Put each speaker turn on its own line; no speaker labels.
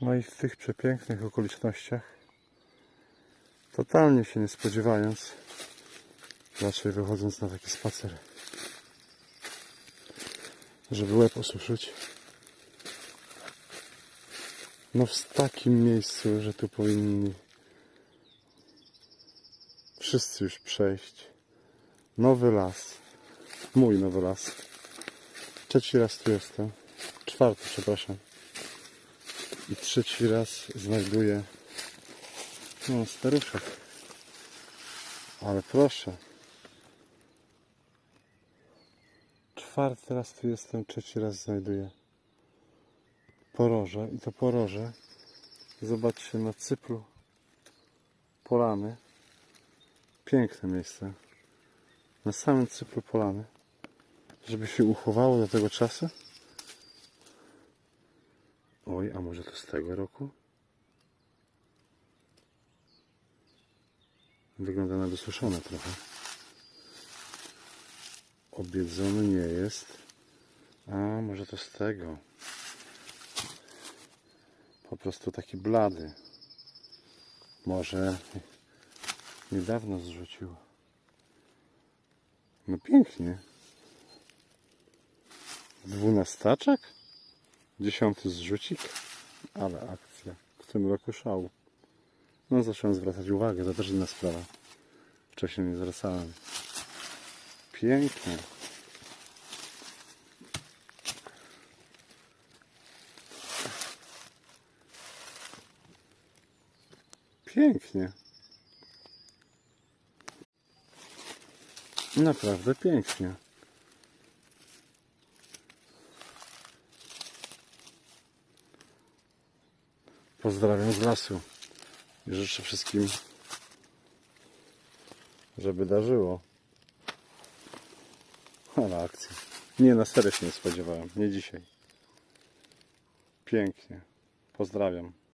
No i w tych przepięknych okolicznościach, totalnie się nie spodziewając, raczej wychodząc na taki spacer, żeby łeb osuszyć, no w takim miejscu, że tu powinni wszyscy już przejść. Nowy las. Mój nowy las. Trzeci raz tu jestem. Czwarty, przepraszam. I trzeci raz znajduję no, staruszek. Ale proszę. Czwarty raz tu jestem, trzeci raz znajduję poroże. I to poroże. Zobaczcie na cyplu polany. Piękne miejsce. Na samym cyplu polany. Żeby się uchowało do tego czasu. Oj, a może to z tego roku? Wygląda na wysuszone trochę. Obiedzony nie jest. A może to z tego. Po prostu taki blady. Może niedawno zrzucił. No pięknie. Dwunastaczek? Dziesiąty zrzucik? Ale akcja. W tym roku szału. No zacząłem zwracać uwagę, to też inna sprawa. Wcześniej nie zwracałem. Pięknie. Pięknie. Naprawdę pięknie. Pozdrawiam z lasu. I życzę wszystkim, żeby darzyło. Ale akcja. Nie, na serio się nie spodziewałem. Nie dzisiaj. Pięknie. Pozdrawiam.